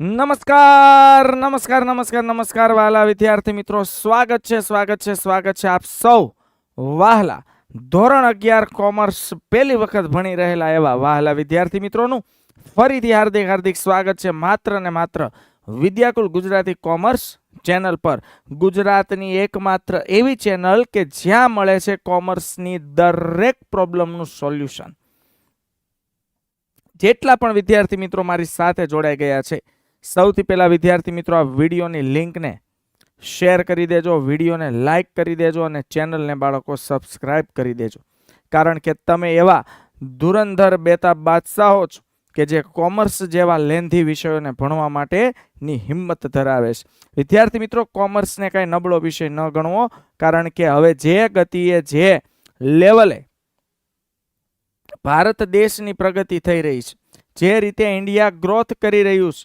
નમસ્કાર નમસ્કાર નમસ્કાર નમસ્કાર વાલા વિદ્યાર્થી મિત્રો. સ્વાગત છે સ્વાગત છે સ્વાગત છે આપ સૌ વાહલા. ધોરણ અગિયાર કોમર્સ પહેલી વખત ભણી રહેલા એવા વાહલા વિદ્યાર્થી મિત્રોનું ફરીથી હાર્દિક હાર્દિક સ્વાગત છે. માત્ર ને માત્ર વિદ્યાકુલ ગુજરાતી કોમર્સ ચેનલ પર. ગુજરાતની એકમાત્ર એવી ચેનલ કે જ્યાં મળે છે કોમર્સની દરેક પ્રોબ્લેમનું સોલ્યુશન. જેટલા પણ વિદ્યાર્થી મિત્રો મારી સાથે જોડાઈ ગયા છે સૌથી પહેલાં વિદ્યાર્થી મિત્રો, આ વિડીયોની લિંકને શેર કરી દેજો, વિડીયોને લાઇક કરી દેજો અને ચેનલને બાળકો સબસ્ક્રાઇબ કરી દેજો. કારણ કે તમે એવા ધુરંધર બેતાબ બાદશાહો છો કે જે કોમર્સ જેવા લેન્ધી વિષયોને ભણવા માટેની હિંમત ધરાવે છે. વિદ્યાર્થી મિત્રો, કોમર્સને કાંઈ નબળો વિષય ન ગણવો, કારણ કે હવે જે ગતિએ, જે લેવલે ભારત દેશની પ્રગતિ થઈ રહી છે. જે રીતે ઇન્ડિયા ગ્રોથ કરી રહ્યું છે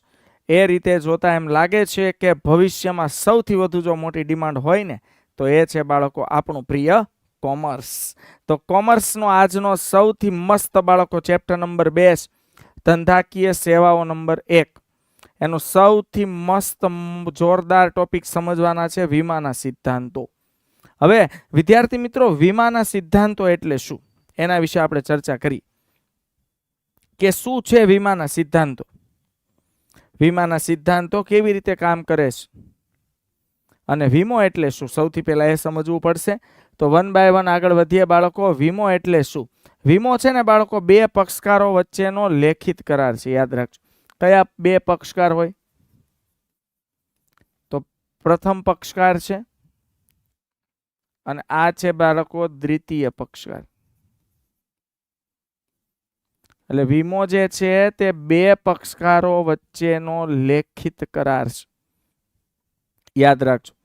એ રીતે જોતા એમ લાગે છે કે ભવિષ્યમાં સૌથી વધુ જો મોટી ડિમાન્ડ હોય ને, તો એ છે બાળકો આપણું પ્રિય કોમર્સ. તો કોમર્સનો આજનો સૌથી મસ્ત બાળકો ચેપ્ટર નંબર બે ધંધાકીય સેવાઓ નંબર એક. એનું સૌથી મસ્ત જોરદાર ટોપિક સમજવાના છે વીમાના સિદ્ધાંતો. હવે, વિદ્યાર્થી મિત્રો, વીમાના સિદ્ધાંતો એટલે શું? એના વિશે આપણે ચર્ચા કરી. કે શું છે વીમાના સિદ્ધાંતો? વીમાના સિદ્ધાંતો કેવી રીતે કામ કરે છે? અને વીમો એટલે શું? સૌથી પહેલાં એ સમજવું પડશે. તો વન બાય વન આગળ વધીએ બાળકો વીમો એટલે શું? વીમો છે ને બાળકો, બે પક્ષકારો વચ્ચેનો લેખિત કરાર છે, યાદ રાખજો. કયા બે પક્ષકાર હોય? તો પ્રથમ પક્ષકાર છે અને આ છે બાળકો દ્વિતીય પક્ષકાર. એટલે વીમો જે છે તે બે પક્ષકારો વચ્ચેનો લેખિત કરાર છે. યાદ રાખજો.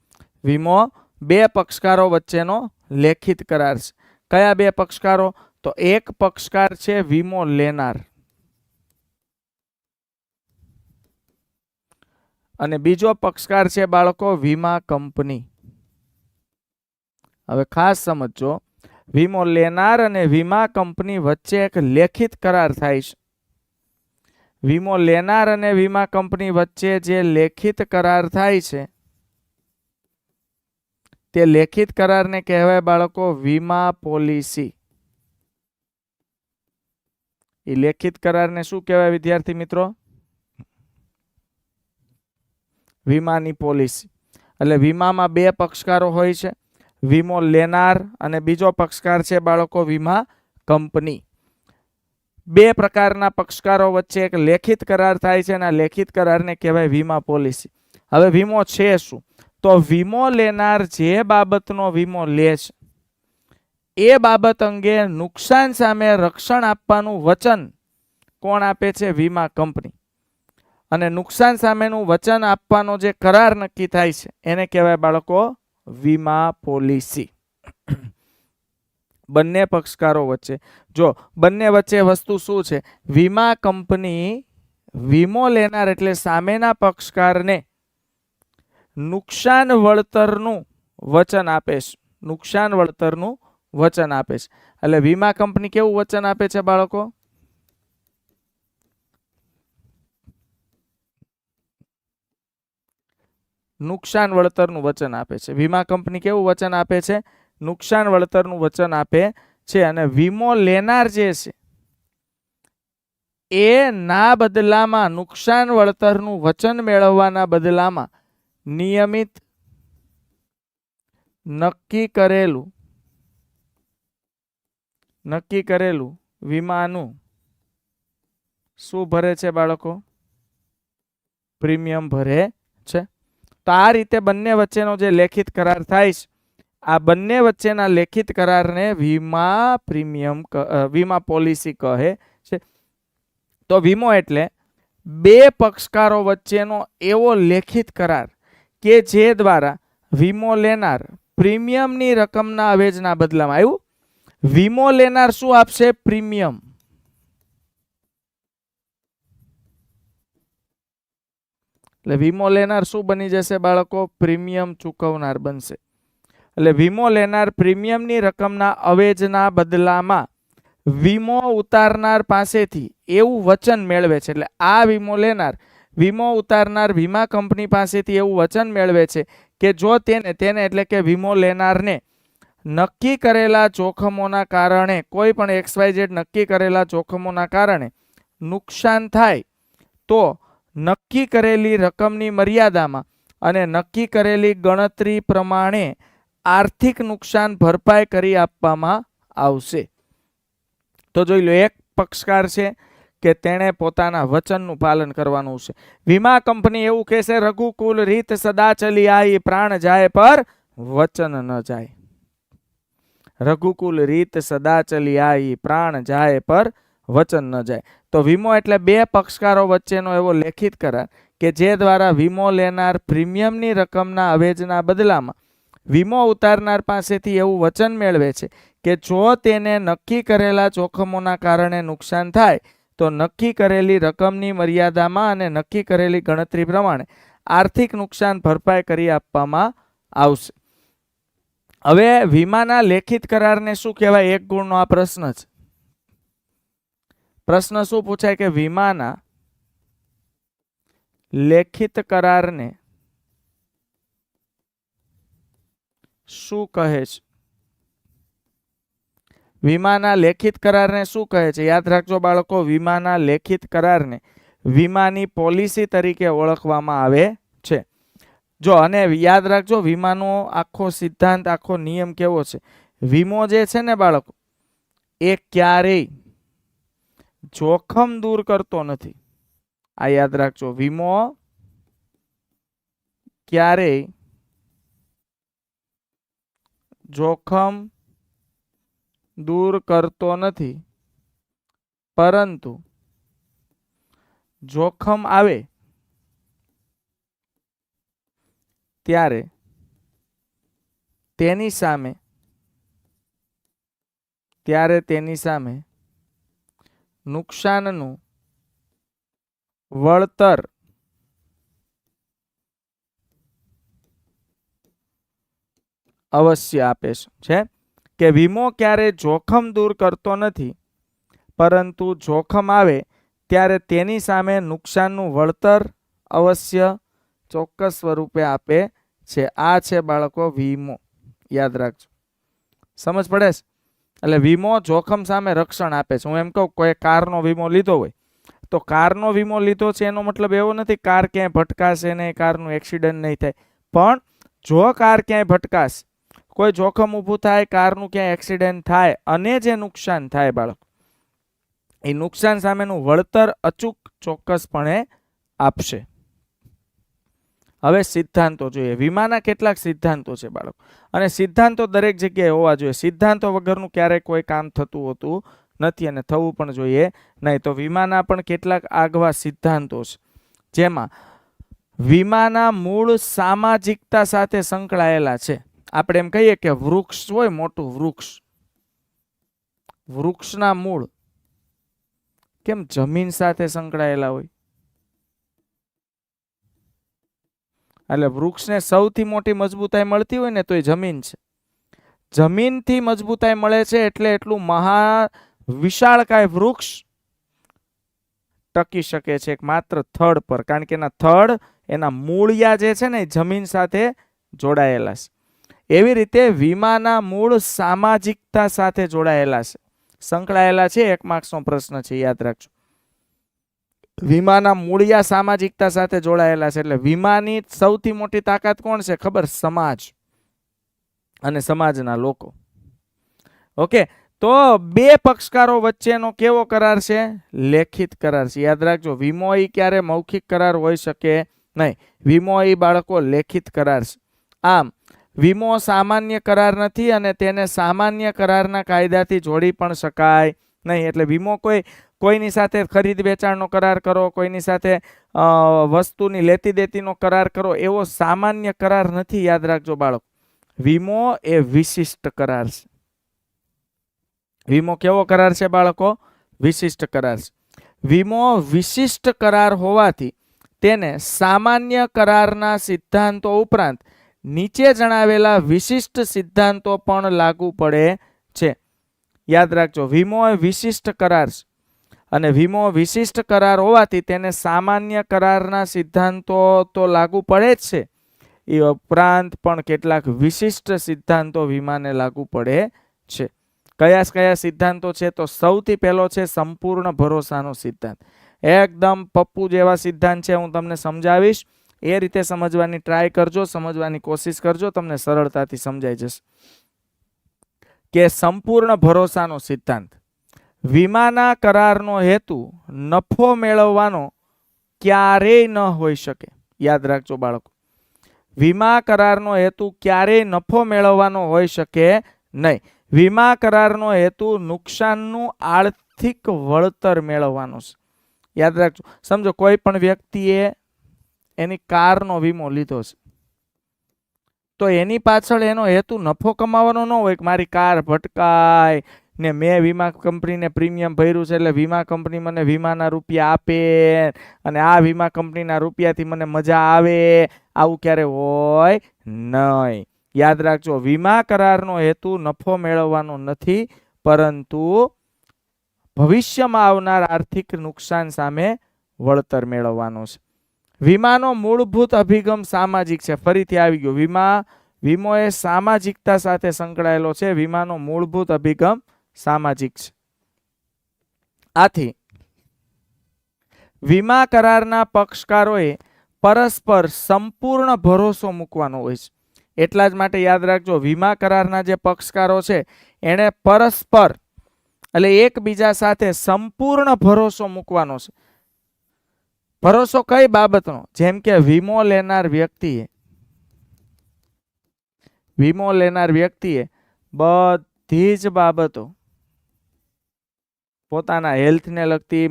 વીમો બે પક્ષકારો વચ્ચેનો લેખિત કરાર છે. કયા બે પક્ષકારો? તો એક પક્ષકાર છે વીમો લેનાર. અને બીજો પક્ષકાર છે બાળકો વીમા કંપની. હવે ખાસ સમજો વીમો લેનાર અને વીમા કંપની વચ્ચે એક લેખિત કરાર થાય છે. વીમો લેનાર અને વીમા કંપની વચ્ચે જે લેખિત કરાર થાય છે, તે લેખિત કરારને કહેવાય બાળકો વીમા પોલિસી. એ લેખિત કરારને શું કહેવાય વિદ્યાર્થી મિત્રો? વીમાની પોલિસી. એટલે વીમામાં બે પક્ષકારો હોય છે. વીમો લેનાર અને બીજો પક્ષકાર છે બાળકો વીમા કંપની. બે પ્રકારના પક્ષકારો વચ્ચે એક લેખિત કરાર થાય છે અને આ લેખિત કરારને કહેવાય વીમા પોલિસી. હવે વીમો છે શું? તો વીમો લેનાર જે બાબતનો વીમો લે છે, એ બાબત અંગે નુકસાન સામે રક્ષણ આપવાનું વચન કોણ આપે છે? વીમા કંપની. અને નુકસાન સામેનું વચન આપવાનો જે કરાર નક્કી થાય છે, એને કહેવાય બાળકો વીમા પોલિસી. બંને પક્ષકારો વચ્ચે. જો, બંને વચ્ચે વસ્તુ શું છે? વીમા કંપની વીમો લેનાર એટલે સામેના પક્ષકારને નુકસાન વળતરનું વચન આપે નુકસાન વળતરનું વચન આપે છે. એટલે વીમા કંપની કેવું વચન આપે છે બાળકો? નુકસાન વળતરનું વચન આપે છે. વીમા કંપની કેવું વચન આપે છે? નુકસાન વળતરનું વચન આપે છે અને વીમો લેનાર જે છે, એ ના બદલામાં નુકસાન વળતરનું વચન મેળવવાના બદલામાં નિયમિત નક્કી કરેલું નક્કી કરેલું વીમાનું શું ભરે છે બાળકો? પ્રીમિયમ ભરે છે. તો આ રીતે બંને વચ્ચેનો જે લેખિત કરાર થાય છે, આ બંને વચ્ચેના લેખિત કરારને વીમા પ્રીમિયમ વીમા પોલિસી કહે છે. તો વીમો એટલે બે પક્ષકારો વચ્ચેનો એવો લેખિત કરાર કે જે દ્વારા વીમો લેનાર પ્રીમિયમની રકમના અવેજના બદલામાં આવ્યું. વીમો લેનાર શું આપશે? પ્રીમિયમ. એટલે વીમો લેનાર શું બની જશે બાળકો? પ્રીમિયમ ચૂકવનાર બનશે. એટલે વીમો લેનાર પ્રીમિયમની રકમના અવેજના બદલામાં વીમો ઉતારનાર પાસેથી એવું વચન મેળવે છે. એટલે આ વીમો લેનાર વીમો ઉતારનાર વીમા કંપની પાસેથી એવું વચન મેળવે છે કે જો તેને તેને એટલે કે વીમો લેનારને નક્કી કરેલા જોખમોના કારણે, કોઈ પણ એક્સવાયઝેડ નક્કી કરેલા જોખમોના કારણે નુકસાન થાય, તો નક્કી કરેલી રકમની મર્યાદામાં અને નક્કી કરેલી ગણતરી પ્રમાણે આર્થિક નુકસાન ભરપાઈ કરી આપવામાં આવશે. તો જોઈ લો, એક પક્ષકાર છે કે તેણે પોતાના વચનનું પાલન કરવાનું છે. વીમા કંપની એવું કહેશે રઘુકુલ રીત સદા ચલી આઈ, પ્રાણ જાય પર વચન ન જાય. રઘુકુલ રીત સદા ચલી આઈ, પ્રાણ જાય પર વચન ન જાય. તો વીમો એટલે બે પક્ષકારો વચ્ચેનો એવો લેખિત કરાર કે જે દ્વારા વીમો લેનાર પ્રીમિયમની રકમના અવેજના બદલામાં વીમો ઉતારનાર પાસેથી એવું વચન મેળવે છે કે જો તેને નક્કી કરેલા જોખમોના કારણે નુકસાન થાય, તો નક્કી કરેલી રકમની મર્યાદામાં અને નક્કી કરેલી ગણતરી પ્રમાણે આર્થિક નુકસાન ભરપાઈ કરી આપવામાં આવશે. હવે વીમાના લેખિત કરારને શું કહેવાય? એક ગુણનો આ પ્રશ્ન છે. પ્રશ્ન શું પૂછાય કે વીમાના લેખિત કરારને શું કહે છે? વીમાના લેખિત કરારને શું કહે છે? યાદ રાખજો બાળકો, વીમાના લેખિત કરારને વીમાની પોલિસી તરીકે ઓળખવામાં આવે છે. જો, અને યાદ રાખજો, વીમાનો આખો સિદ્ધાંત, આખો નિયમ કેવો છે? વીમો જે છે ને બાળકો, એ ક્યારેય જોખમ દૂર કરતો નથી. આ યાદ રાખજો, વીમો ક્યારેય જોખમ દૂર કરતો નથી. પરંતુ જોખમ આવે ત્યારે તેની સામે, ત્યારે તેની સામે નુકસાનનું વળતર. અવશ્ય આપે છે કે વીમો ક્યારે જોખમ દૂર કરતો નથી, પરંતુ જોખમ આવે ત્યારે તેની સામે નુકસાનનું વળતર અવશ્ય ચોક્કસ સ્વરૂપે આપે છે. આ છે બાળકો, વીમો. યાદ રાખજો. સમજ પડે છે? એટલે વીમો જોખમ સામે રક્ષણ આપે છે. હું એમ કહું, કોઈ કારનો વીમો લીધો હોય, તો કારનો વીમો લીધો છે એનો મતલબ એવો નથી, કાર ક્યાંય ભટકાશે નહીં, કારનું એક્સિડન્ટ નહીં થાય. પણ જો કાર ક્યાંય ભટકાશ, કોઈ જોખમ ઊભું થાય, કારનું ક્યાંય એક્સિડન્ટ થાય અને જે નુકસાન થાય બાળક, એ નુકસાન સામેનું વળતર અચૂક ચોક્કસપણે આપશે. હવે સિદ્ધાંતો જોઈએ. વીમાના કેટલાક સિદ્ધાંતો છે બાળકો. અને સિદ્ધાંતો દરેક જગ્યાએ હોવા જોઈએ. સિદ્ધાંતો વગરનું ક્યારેય કોઈ કામ થતું હોતું નથી અને થવું પણ જોઈએ નહીં. તો વીમાના પણ કેટલાક આગવા સિદ્ધાંતો છે. જેમાં વીમાના મૂળ સામાજિકતા સાથે સંકળાયેલા છે. આપણે એમ કહીએ કે વૃક્ષ હોય મોટું વૃક્ષ. વૃક્ષના મૂળ કેમ જમીન સાથે સંકળાયેલા હોય? એટલે વૃક્ષને સૌથી મોટી મજબૂતાઈ મળતી હોય ને તો એ જમીન છે. જમીનથી મજબૂતાઈ મળે છે એટલે એટલું મહા વિશાળકાય વૃક્ષ ટકી શકે છે માત્ર થડ પર, કારણ કે એના થડ, એના મૂળિયા જે છે ને જમીન સાથે જોડાયેલા છે. એવી રીતે વીમાના મૂળ સામાજિકતા સાથે જોડાયેલા છે. સંકળાયેલા છે, એક માર્ક્સનો પ્રશ્ન છે, યાદ રાખજો. વીમાના મૂળિયા સામાજિકતા સાથે જોડાયેલા છે. એટલે વીમાની સૌથી મોટી તાકાત કોણ છે? ખબર? સમાજ અને સમાજના લોકો. ઓકે? તો બે પક્ષકારો વચ્ચેનો કેવો કરાર છે? લેખિત કરાર છે. યાદ રાખજો વીમો એ ક્યારે મૌખિક કરાર હોઈ શકે નહીં. વીમો એ બાળકો, લેખિત કરાર છે. આમ, વીમો સામાન્ય કરાર નથી અને તેને સામાન્ય કરારના કાયદાથી જોડી પણ શકાય નહીં. એટલે વીમો કોઈ કોઈની સાથે ખરીદ વેચાણનો કરાર કરો, કોઈની સાથે વસ્તુની લેતી દેતીનો કરાર કરો, એવો સામાન્ય કરાર નથી, યાદ રાખજો બાળક. વીમો એ વિશિષ્ટ કરાર છે. વીમો કેવો કરાર છે બાળકો? વિશિષ્ટ કરાર છે. વીમો વિશિષ્ટ કરાર હોવાથી તેને સામાન્ય કરારના સિદ્ધાંતો ઉપરાંત નીચે જણાવેલા વિશિષ્ટ સિદ્ધાંતો પણ લાગુ પડે છે. યાદ રાખજો, વીમો એ વિશિષ્ટ કરાર છે. અને વીમો વિશિષ્ટ કરાર હોવાથી તેને સામાન્ય કરારના સિદ્ધાંતો તો લાગુ પડે જ છે. એ ઉપરાંત પણ કેટલાક વિશિષ્ટ સિદ્ધાંતો વીમાને લાગુ પડે છે. કયા કયા સિદ્ધાંતો છે તો સૌથી પહેલો છે સંપૂર્ણ ભરોસાનો સિદ્ધાંત. એકદમ પપ્પુ જેવા સિદ્ધાંત છે હું તમને સમજાવીશ. એ રીતે સમજવાની ટ્રાય કરજો, સમજવાની કોશિશ કરજો, તમને સરળતાથી સમજાઈ જશે. કે સંપૂર્ણ ભરોસાનો સિદ્ધાંત. વીમાના કરારનો હેતુ નફો મેળવવાનો ક્યારેય ન હોઈ શકે. યાદ રાખજો બાળકો. વીમા કરારનો હેતુ ક્યારેય નફો મેળવવાનો હોઈ શકે નહીં. વીમા કરારનો હેતુ નુકસાનનું આર્થિક વળતર મેળવવાનો છે. યાદ રાખજો. સમજો, કોઈ પણ વ્યક્તિએ એની કારનો વીમો લીધો છે. તો એની પાછળ એનો હેતુ નફો કમાવાનો ન હોય કે મારી કાર ભટકાય ને મેં વીમા કંપનીને પ્રીમિયમ ભર્યું છે એટલે વીમા કંપની મને વીમાના રૂપિયા આપે અને આ વીમા કંપનીના રૂપિયાથી મને મજા આવે, આવું ક્યારે હોય નહીં. યાદ રાખજો, વીમા કરારનો હેતુ નફો મેળવવાનો નથી, પરંતુ ભવિષ્યમાં આવનાર આર્થિક નુકસાન સામે વળતર મેળવવાનો છે. વીમાનો મૂળભૂત અભિગમ સામાજિક છે. ફરીથી આવી ગયો. વીમા, વીમો એ સામાજિકતા સાથે સંકળાયેલો છે. વીમાનો મૂળભૂત અભિગમ સામાજિક છે. આથી વીમા કરારના પક્ષકારોએ પરસ્પર સંપૂર્ણ ભરોસો મૂકવાનો હોય છે. એટલા જ માટે યાદ રાખજો, વીમા કરારના જે પક્ષકારો છે, એણે પરસ્પર એટલે એકબીજા સાથે સંપૂર્ણ ભરોસો મૂકવાનો છે. ભરોસો કઈ બાબતનો? જેમ કે વીમો લેનાર વ્યક્તિએ, વીમો લેનાર વ્યક્તિએ બધી જ બાબતો પોતાના હેલ્થને લગતી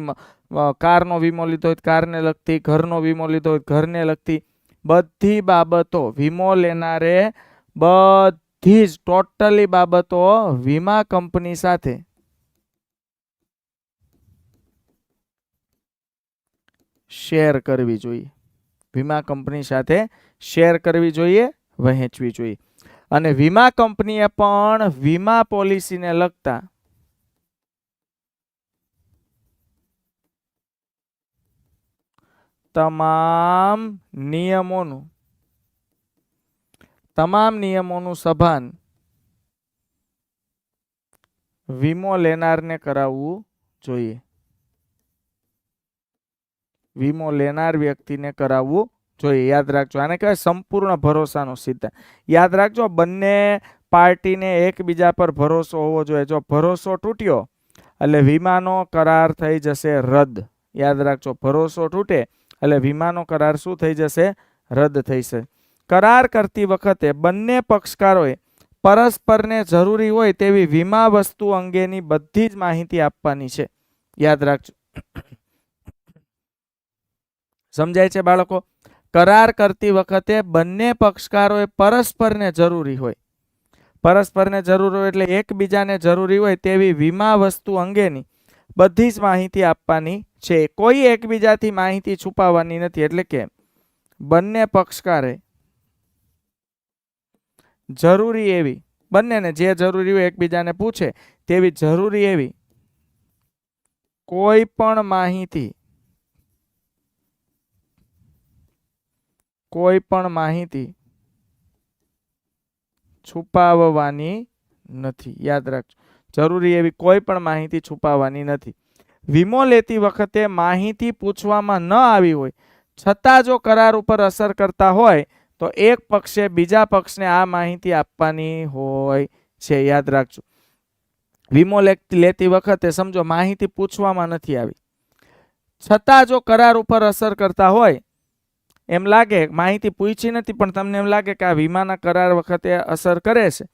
કારનો વીમો લીધો હોય, કારને લગતી, ઘરનો વીમો લીધો હોય, ઘરને લગતી બધી બાબતો વીમો લેનારે બધી જ ટોટલી બાબતો વીમા કંપની સાથે. શેર કરવી જોઈએ. વીમા કંપની સાથે શેર કરવી જોઈએ, વહેંચવી જોઈએ. અને વીમા કંપનીએ પણ વીમા પોલિસીને લગતા તમામ નિયમોનું તમામ નિયમોનું સભાન વીમો લેનારને કરાવવું જોઈએ. વીમો લેનાર વ્યક્તિને કરાવવું જોઈએ. યાદ રાખજો, આને કહેવાય સંપૂર્ણ ભરોસાનો સિદ્ધાંત. યાદ રાખજો, બંને પાર્ટીને એકબીજા પર ભરોસો હોવો જોઈએ. જો ભરોસો તૂટ્યો, એટલે વીમાનો કરાર થઈ જશે રદ. યાદ રાખજો, ભરોસો તૂટે એટલે વીમાનો કરાર શું થઈ જશે? રદ થઈશે. કરાર કરતી વખતે બંને પક્ષકારોએ પરસ્પરને જરૂરી હોય તેવી વીમા વસ્તુ અંગેની બધી જ માહિતી આપવાની છે. યાદ રાખજો. સમજાય છે બાળકો? કરાર કરતી વખતે બંને પક્ષકારોએ પરસ્પરને જરૂરી હોય. પરસ્પરને જરૂર હોય એટલે એકબીજાને જરૂરી હોય તેવી વીમા વસ્તુ અંગેની બધી જ માહિતી આપવાની છે. કોઈ એકબીજાથી માહિતી છુપાવવાની નથી. એટલે કે બંને પક્ષકારે જરૂરી એવી, બંનેને જે જરૂરી હોય એકબીજાને પૂછે તેવી જરૂરી એવી કોઈ પણ માહિતી, કોઈ પણ માહિતી છુપાવવાની નથી. યાદ રાખજો. જરૂરી એવી કોઈ પણ માહિતી છુપાવવાની નથી. વીમો લેતી વખતે માહિતી પૂછવામાં ન આવી હોય, છતાં જો કરાર ઉપર અસર કરતા હોય, તો એક પક્ષે બીજા પક્ષને આ માહિતી આપવાની હોય છે. યાદ રાખજો. વીમો લેતી વખતે સમજો માહિતી પૂછવામાં નથી આવી. છતાં જો કરાર ઉપર અસર કરતા હોય, એમ લાગે, માહિતી પૂછી નથી, પણ તમને એમ લાગે કે આ વીમાના કરાર વખતે અસર કરે છે,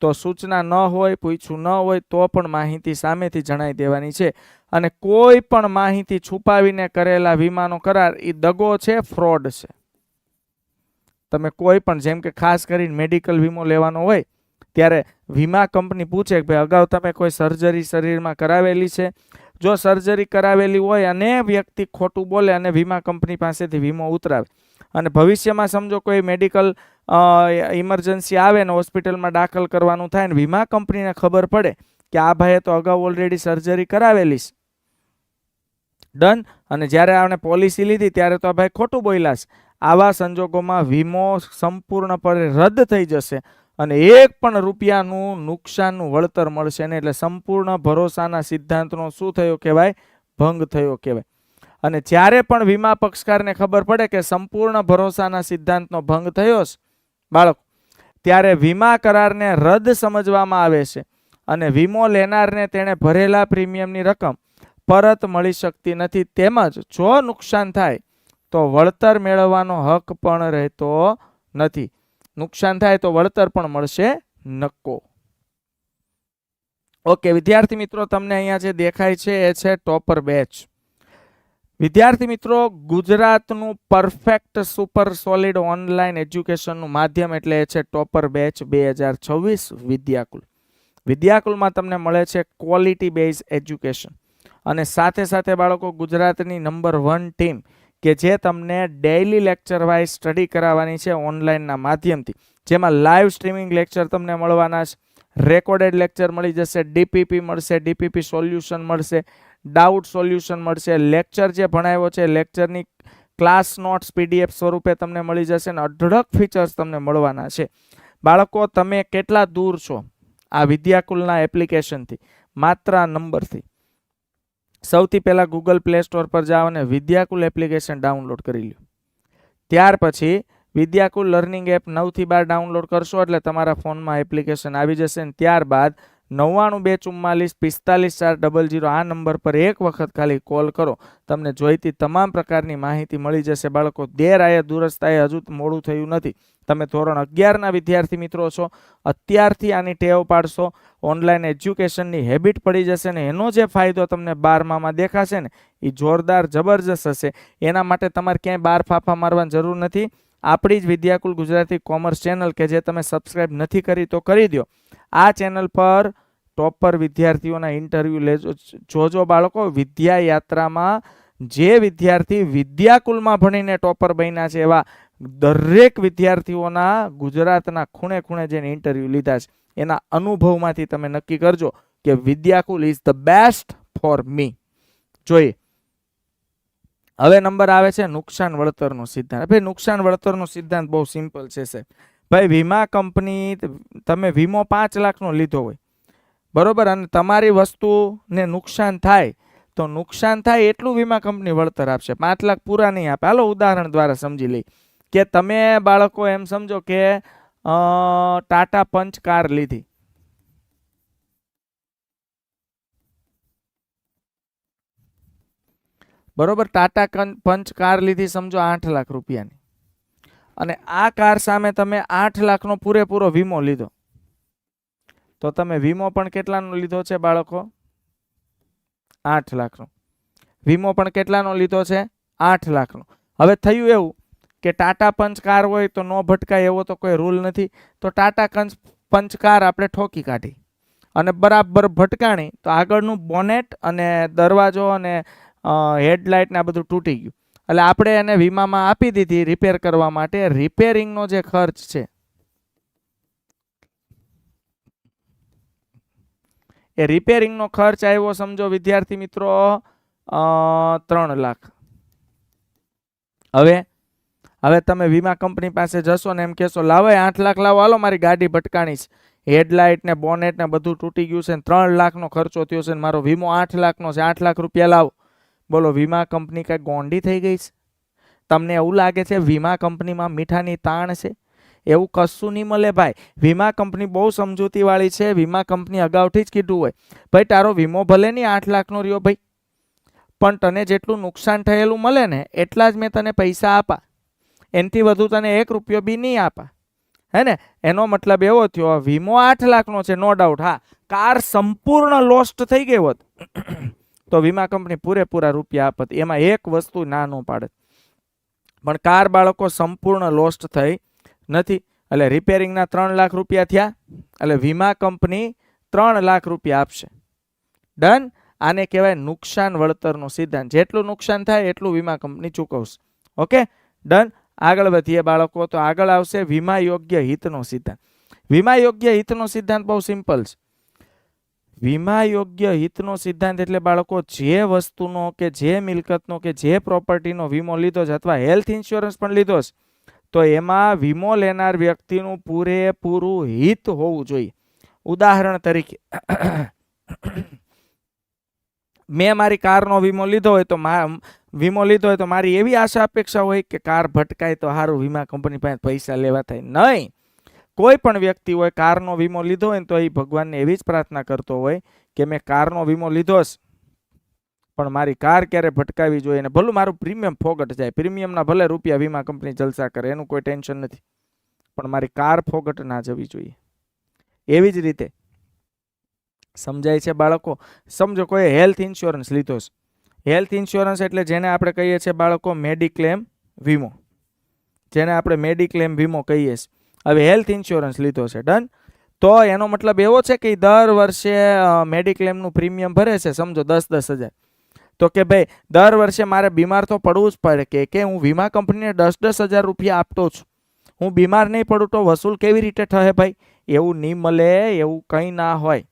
તો સૂચના ન હોય પૂછ્યું ન હોય, તો પણ માહિતી સામેથી જણાવી દેવાની છે. અને કોઈ પણ માહિતી છુપાવીને કરેલા વીમાનો કરાર એ દગો છે, ફ્રોડ છે. તમે કોઈ પણ, જેમ કે ખાસ કરીને મેડિકલ વીમો લેવાનો હોય, ત્યારે વીમા કંપની પૂછે કે ભાઈ, અગાઉ તમે કોઈ સર્જરી શરીરમાં કરાવેલી છે? જો સર્જરી કરાવેલી હોય અને વ્યક્તિ ખોટું બોલે અને વીમા કંપની પાસેથી વીમો ઉતરાવે. અને ભવિષ્યમાં સમજો કોઈ મેડિકલ ઇમરજન્સી આવે ને હોસ્પિટલમાં દાખલ કરવાનું થાય ને વીમા કંપનીને ખબર પડે કે આ ભાઈએ તો અગાઉ ઓલરેડી સર્જરી કરાવેલી છે. ડન. અને જ્યારે આપણે પોલિસી લીધી, ત્યારે તો ભાઈ ખોટું બોલ્યા આવા સંજોગોમાં વીમો સંપૂર્ણપણે રદ થઈ જશે અને એક પણ રૂપિયાનું નુકસાનનું વળતર મળશે ને એટલે સંપૂર્ણ ભરોસાના સિદ્ધાંતનો શું થયો કહેવાય? ભંગ થયો કહેવાય. અને જ્યારે પણ વીમા પક્ષકારને ખબર પડે કે સંપૂર્ણ ભરોસાના સિદ્ધાંતનો ભંગ થયો બાળકો, ત્યારે વીમા કરારને રદ સમજવામાં આવે છે. અને વીમો લેનારને તેણે ભરેલા પ્રીમિયમની રકમ પરત મળી શકતી નથી. તેમજ જો નુકસાન થાય, તો વળતર મેળવવાનો હક પણ રહેતો નથી. નુકસાન થાય તો વળતર પણ મળશે નક્કો. ઓકે, વિદ્યાર્થી મિત્રો, તમને અહીંયા જે દેખાય છે એ છે ટોપર બેચ. વિદ્યાર્થી મિત્રો, ગુજરાતનું પરફેક્ટ સુપર સોલિડ ઓનલાઈન એજ્યુકેશનનું માધ્યમ એટલે એ છે ટોપર બેચ બે હજાર છવ્વીસ વિદ્યાકુલ. વિદ્યાકુલમાં તમને મળે છે ક્વોલિટી બેઝ એજ્યુકેશન. અને સાથે સાથે બાળકો, ગુજરાતની નંબર વન ટીમ કે જે તમને ડેઇલી લેક્ચર વાઇઝ સ્ટડી કરાવવાની છે ઓનલાઈનના માધ્યમથી. જેમાં લાઈવ સ્ટ્રીમિંગ લેક્ચર તમને મળવાના છે રેકોર્ડેડ લેક્ચર મળી જશે ડીપીપી મળશે ડીપીપી સોલ્યુશન મળશે ડાઉટ સોલ્યુશન મળશે લેક્ચર જે ભણાવ્યો છે લેક્ચરની ક્લાસ નોટ્સ પીડીએફ સ્વરૂપે તમને મળી જશે અને અઢળક ફીચર્સ તમને મળવાના છે. બાળકો, તમે કેટલા દૂર છો આ વિદ્યાકુલના એપ્લિકેશનથી માત્ર નંબરથી સૌથી પહેલાં ગૂગલ પ્લે સ્ટોર પર જાઓ અને વિદ્યાકુલ એપ્લિકેશન ડાઉનલોડ કરી લો ત્યાર પછી વિદ્યાકુલ લર્નિંગ એપ નવથી બાર ડાઉનલોડ કરશો એટલે તમારા ફોનમાં એપ્લિકેશન આવી જશે અને ત્યારબાદ નવ્વાણું બે ચુમ્માલીસ પિસ્તાલીસ ચાર ડબલ જીરો આ નંબર પર એક વખત ખાલી કોલ કરો. તમને જોઈતી તમામ પ્રકારની માહિતી મળી જશે. બાળકો, દેર આયે દુરસ્તાએ હજુ મોડું થયું નથી. તમે ધોરણ અગિયારના વિદ્યાર્થી મિત્રો છો. અત્યારથી આની ટેવ પાડશો. ઓનલાઈન એજ્યુકેશનની હેબિટ પડી જશે ને એનો જે ફાયદો તમને બારમામાં દેખાશે ને એ જોરદાર જબરજસ્ત હશે. એના માટે તમારે ક્યાંય બાર ફાફા મારવાની જરૂર નથી. આપણી જ વિદ્યાકુલ ગુજરાતી કોમર્સ ચેનલ કે જે તમે સબસ્ક્રાઇબ નથી કરી તો કરી દો. આ ચેનલ પર ટોપર વિદ્યાર્થીઓના ઇન્ટરવ્યૂ લેજો, જોજો બાળકો વિદ્યા યાત્રામાં જે વિદ્યાર્થી વિદ્યાકુલમાં ભણીને ટોપર બન્યા છે એવા દરેક વિદ્યાર્થીઓના ગુજરાતના ખૂણે ખૂણે જેને ઇન્ટરવ્યૂ લીધા છે. એના અનુભવમાંથી તમે નક્કી કરજો કે Vidyakul is the best for me. જોઈએ. હવે નંબર આવે છે નુકસાન વળતરનો સિદ્ધાંત. ભાઈ, નુકસાન વળતરનો સિદ્ધાંત બહુ સિમ્પલ છે, સાહેબ. ભાઈ, વીમા કંપની તમે વીમો પાંચ લાખનો લીધો હોય, બરોબર? અને તમારી વસ્તુને નુકસાન થાય, તો નુકસાન થાય એટલું વીમા કંપની વળતર આપશે. પાંચ લાખ પૂરા નહીં આપે. હાલો, ઉદાહરણ દ્વારા સમજી લઈ કે તમે બાળકો એમ સમજો કે ટાટા પંચ કાર લીધી. બરોબર? ટાટા પંચ કાર લીધી સમજો આઠ લાખ રૂપિયાની. અને આ કાર સામે તમે આઠ લાખનો પૂરેપૂરો વીમો લીધો. તો તમે વીમો પણ કેટલાનો લીધો છે બાળકો? આઠ લાખનો. વીમો પણ કેટલાનો લીધો છે? આઠ લાખનો. હવે થયું એવું કે ટાટા પંચ કાર હોય તો ન ભટકાય એવો તો કોઈ રૂલ નથી. તો ટાટા કંચ પંચ કાર આપણે ઠોકી કાઢી. અને બરાબર ભટકાણી તો આગળનું બોનેટ અને દરવાજો અને હેડલાઇટ ને આ બધું તૂટી ગયું. એટલે આપણે એને વીમામાં આપી દીધી રિપેર કરવા માટે. રિપેરિંગનો જે ખર્ચ છે, એ રિપેરિંગનો ખર્ચ આવ્યો સમજો વિદ્યાર્થી મિત્રો ત્રણ લાખ. હવે હવે તમે વીમા કંપની પાસે જશો ને એમ કહેશો, લાવે આઠ લાખ, લાવો, હાલો, મારી ગાડી ભટકાણી છે. હેડલાઇટ ને બોનેટ ને બધું તૂટી ગયું છે ત્રણ લાખનો ખર્ચો થયો છે મારો વીમો આઠ લાખનો છે. આઠ લાખ રૂપિયા લાવો. બોલો, વીમા કંપની કાંઈ ગોંડી થઈ ગઈ છે? તમને એવું લાગે છે વીમા કંપનીમાં મીઠાની તાણ છે? એવું કશું નહીં મળે ભાઈ. વીમા કંપની બહુ સમજૂતીવાળી છે. વીમા કંપની અગાઉથી જ કીધું હોય. ભાઈ, તારો વીમો ભલે નહીં આઠ લાખનો રહ્યો ભાઈ, પણ તને જેટલું નુકસાન થયેલું મળે ને, એટલા જ મેં તને પૈસા આપા. એનાથી વધુ તને એક રૂપિયો બી નહીં આપા. હે ને? એનો મતલબ એવો થયો વીમો આઠ લાખનો છે નો ડાઉટ હા, કાર સંપૂર્ણ લોસ્ટ થઈ ગઈ હોત. તો વીમા કંપની પૂરેપૂરા રૂપિયા આપત એમાં એક વસ્તુ ના ન પાડે. પણ કાર બાળકો સંપૂર્ણ લોસ્ટ થઈ નથી. એટલે રિપેરિંગના ત્રણ લાખ રૂપિયા થયા, એટલે વીમા કંપની ત્રણ લાખ રૂપિયા આપશે. ડન આને કહેવાય નુકસાન વળતરનો સિદ્ધાંત. જેટલું નુકસાન થાય એટલું વીમા કંપની ચૂકવશે. ઓકે ડન આગળ વધીએ બાળકો, તો આગળ આવશે વીમા યોગ્ય હિતનો સિદ્ધાંત. વીમા યોગ્ય હિતનો સિદ્ધાંત બહુ સિમ્પલ છે. વીમા યોગ્ય હિતનો સિદ્ધાંત એટલે બાળકો, જે વસ્તુનો કે જે મિલકતનો કે જે પ્રોપર્ટીનો વીમો લીધો છે અથવા હેલ્થ ઇન્સ્યોરન્સ પણ લીધો છે, તો એમાં વીમો લેનાર વ્યક્તિનું પૂરેપૂરું હિત હોવું જોઈએ. ઉદાહરણ તરીકે, મેં મારી કારનો વીમો લીધો હોય તો વીમો લીધો હોય તો મારી એવી આશા અપેક્ષા હોય કે કાર ભટકાય તો સારું વીમા કંપની પાસે પૈસા લેવા થાય. નહીં! કોઈ પણ વ્યક્તિ હોય, કારનો વીમો લીધો હોય તો એ ભગવાનને એવી જ પ્રાર્થના કરતો હોય કે મેં કારનો વીમો લીધો પણ મારી કાર ક્યારે ભટકાવી જોઈએ ને ભલું મારું પ્રીમિયમ ફોગટ જાય, પ્રીમિયમના ભલે રૂપિયા વીમા કંપની જલસા કરે, એનું કોઈ ટેન્શન નથી. પણ મારી કાર ફોગટ ના જવી જોઈએ. એવી જ રીતે સમજાય છે બાળકો? સમજો કોઈ હેલ્થ ઇન્સ્યોરન્સ લીધો છે. હેલ્થ ઇન્સ્યોરન્સ એટલે જેને આપણે કહીએ છીએ બાળકો, મેડિક્લેમ વીમો. જેને આપણે મેડિક્લેમ વીમો કહીએ છીએ. હવે હેલ્થ ઇન્સ્યોરન્સ લીધો છે. ડન તો એનો મતલબ એવો છે કે દર વર્ષે મેડિક્લેમનું પ્રીમિયમ ભરે છે, સમજો, દસ દસ હજાર. તો કે ભાઈ, દર વર્ષે મારે બીમાર તો પડવું જ પડે કે કે હું વીમા કંપનીને દસ દસ હજાર રૂપિયા આપતો છું. હું બીમાર નહીં પડું તો વસૂલ કેવી રીતે થશે ભાઈ? એવું નહીં મળે, એવું કંઈ ના હોય.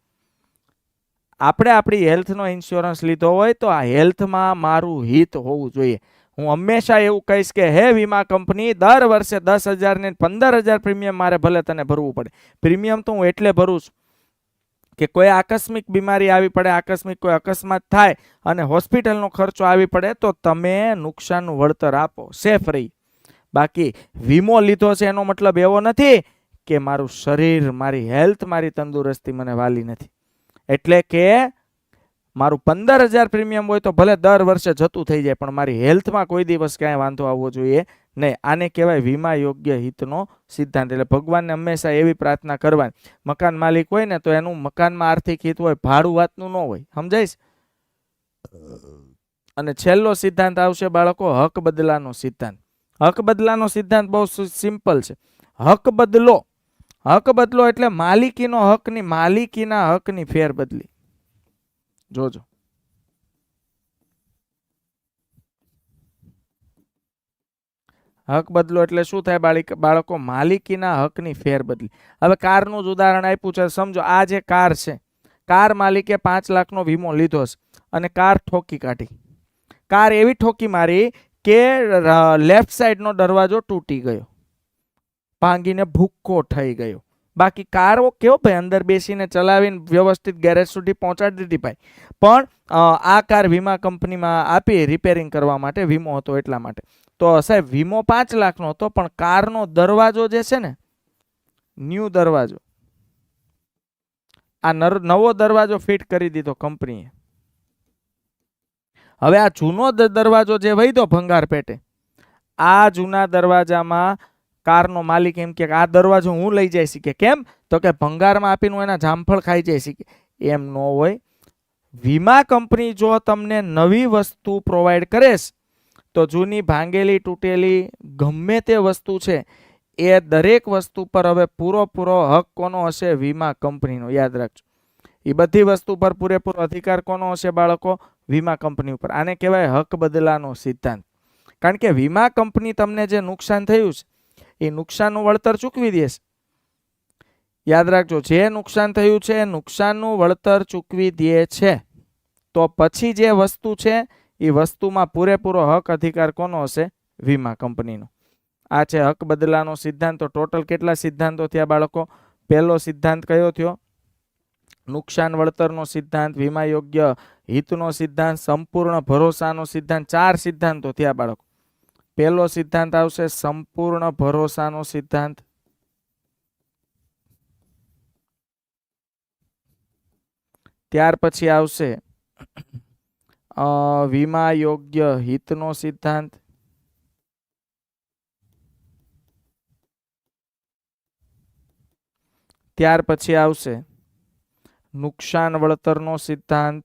આપણે આપણી હેલ્થનો ઇન્સ્યોરન્સ લીધો હોય તો આ હેલ્થમાં મારું હિત હોવું જોઈએ. હું હંમેશા એવું કહીશ કે હે વીમા કંપની, દર વર્ષે દસ હજાર ને પંદર હજાર પ્રીમિયમ મારે ભલે તને ભરવું પડે. પ્રીમિયમ તો હું એટલે ભરું છું કે કોઈ આકસ્મિક બીમારી આવી પડે, આકસ્મિક કોઈ અકસ્માત થાય અને હોસ્પિટલનો ખર્ચો આવી પડે, તો તમે નુકસાનનું વળતર આપો, સેફ રહી. બાકી વીમો લીધો છે એનો મતલબ એવો નથી કે મારું શરીર, મારી હેલ્થ, મારી તંદુરસ્તી મને વાલી નથી. એટલે કે મારું પંદર હજાર પ્રીમિયમ હોય તો ભલે દર વર્ષે જતું થઈ જાય, પણ મારી હેલ્થમાં કોઈ દિવસ કાંઈ વાંધો આવવો જોઈએ નહીં. આને કહેવાય વીમા યોગ્ય હિતનો સિદ્ધાંત. એટલે ભગવાનને હંમેશા એવી પ્રાર્થના કરવાની. મકાન માલિક હોય ને તો એનું મકાનમાં આર્થિક હિત હોય, ભાડું વાતનું ન હોય. સમજાય અને છેલ્લો સિદ્ધાંત આવશે બાળકો, હક બદલાનો સિદ્ધાંત. હક બદલાનો સિદ્ધાંત બહુ સિમ્પલ છે. હક બદલો. હક બદલો એટલે માલિકીનો હકની, માલિકીના હકની ફેર બદલી જોજો. હક બદલો એટલે શું થાય બાળક, બાળકો માલિકીના હકની ફેર બદલી. હવે કારનું જ ઉદાહરણ આપ્યું છે, સમજો, આ જે કાર છે, કાર માલિકે પાંચ લાખનો વીમો લીધો છે અને કાર ઠોકી કાઢી. કાર એવી ઠોકી મારી કે લેફ્ટ સાઈડનો દરવાજો તૂટી ગયો. ભાંગીને ભૂક્કો થઈ ગયો. બાકી કારો કેવો ભાઈ? અંદર બેસીને ચલાવીને વ્યવસ્થિત ગેરેજ સુધી પહોંચાડી દીધી ભાઈ. પણ આ કાર વીમા કંપનીમાં આપી રિપેરિંગ કરવા માટે વીમો હતો એટલા માટે. તો સાહેબ, વીમો પાંચ લાખનો હતો, પણ કારનો દરવાજો જે છે ને, ન્યૂ દરવાજો. આ નવો દરવાજો ફિટ કરી દીધો કંપનીએ. હવે આ જૂનો દરવાજો જે વૈધો ભંગાર પેટે, આ જૂના દરવાજામાં કારનો માલિક એમ કે આ દરવાજો હું લઈ જઈ શીખે. કેમ? તો કે ભંગારમાં આપીને એના જામફળ ખાઈ જઈ શીખે. એમ ન હોય. વીમા કંપની જો તમને નવી વસ્તુ પ્રોવાઈડ કરેશ તો જૂની ભાંગેલી તૂટેલી ગમે તે વસ્તુ છે, એ દરેક વસ્તુ પર હવે પૂરેપૂરો પૂરો હક કોનો હશે? વીમા કંપનીનો. યાદ રાખજો. એ બધી વસ્તુ પર પૂરેપૂરો અધિકાર કોનો હશે બાળકો? વીમા કંપની ઉપર. આને કહેવાય હક બદલાનો સિદ્ધાંત. કારણ કે વીમા કંપની તમને જે નુકસાન થયું છે એ નુકસાનનું વળતર ચૂકવી દેશે યાદ રાખજો, જે નુકસાન થયું છે એ નુકસાનનું વળતર ચૂકવી દે છે. તો પછી જે વસ્તુ છે, એ વસ્તુમાં પૂરેપૂરો હક અધિકાર કોનો હશે? વીમા કંપનીનો. આ છે હક બદલાનો સિદ્ધાંત. ટોટલ કેટલા સિદ્ધાંતો થયા બાળકો? પહેલો સિદ્ધાંત કયો થયો? નુકસાન વળતરનો સિદ્ધાંત, વીમા યોગ્ય હિતનો સિદ્ધાંત, સંપૂર્ણ ભરોસાનો સિદ્ધાંત. ચાર સિદ્ધાંતો થયા બાળકો. પહેલો સિદ્ધાંત આવશે સંપૂર્ણ ભરોસાનો સિદ્ધાંત. ત્યાર પછી આવશે વીમા યોગ્ય હિતનો સિદ્ધાંત. ત્યાર પછી આવશે નુકસાન વળતરનો સિદ્ધાંત.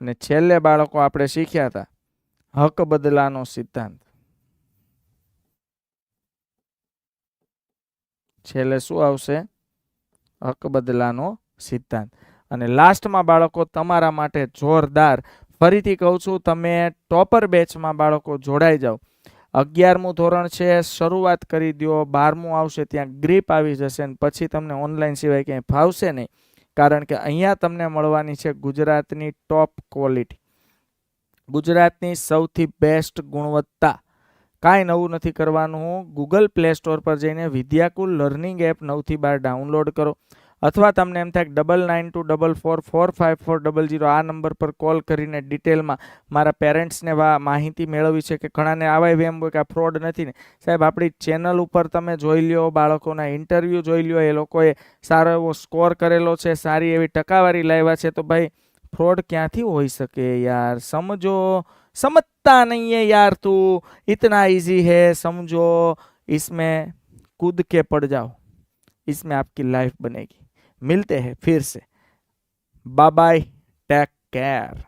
અને છેલ્લે બાળકો આપણે શીખ્યા હતા, હક બદલાનો સિદ્ધાંત. છેલ્લે શું આવશે? હક બદલાનો સિદ્ધાંત. અને લાસ્ટમાં બાળકો તમારા માટે જોરદાર, ફરીથી કહું છું, તમે ટોપર બેચમાં બાળકો જોડાઈ જાઓ. અગિયારમું ધોરણ છે, શરૂઆત કરી દો બારમું આવશે, ત્યાં ગ્રીપ આવી જશે ને પછી તમને ઓનલાઈન સિવાય ક્યાંય ફાવશે નહીં. કારણ કે અહીંયા તમને મળવાની છે ગુજરાતની ટોપ ક્વોલિટી ગુજરાતની સૌથી બેસ્ટ ગુણવત્તા. કાંઈ નવું નથી કરવાનું. ગૂગલ પ્લે સ્ટોર પર જઈને વિદ્યાકુલ લર્નિંગ એપ નવથી બાર ડાઉનલોડ કરો. અથવા તમને એમ થાય કે double nine two double four four five four double zero આ નંબર પર કોલ કરીને ડિટેલમાં મારા પેરેન્ટ્સને વા માહિતી મેળવી છે કે ઘણાને આવા એમ હોય કે આ ફ્રોડ નથી ને સાહેબ આપણી ચેનલ ઉપર તમે જોઈ લ્યો બાળકોના ઇન્ટરવ્યૂ જોઈ લ્યો એ લોકોએ સારો એવો સ્કોર કરેલો છે સારી એવી ટકાવારી લાવ્યા છે તો ભાઈ ફ્રોડ ક્યાંથી હોઈ શકે યાર સમજો समझता नहीं है यार तू इतना इजी है समझो इसमें कूद के पड़ जाओ इसमें आपकी लाइफ बनेगी मिलते हैं फिर से बाय बाय टेक केयर